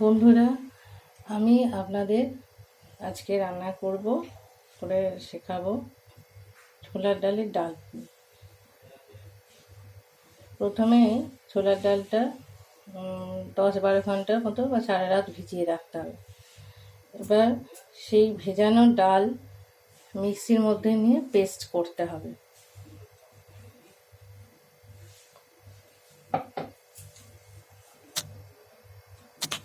বন্ধুরা, আমি আপনাদের আজকে রান্না করব, করে শেখাবো ছোলার ডালের ডাল। প্রথমে ছোলার ডালটা দশ বারো ঘণ্টার মতো বা সারা রাত ভিজিয়ে রাখতে হবে। এবার সেই ভেজানো ডাল মিক্সির মধ্যে নিয়ে পেস্ট করতে হবে।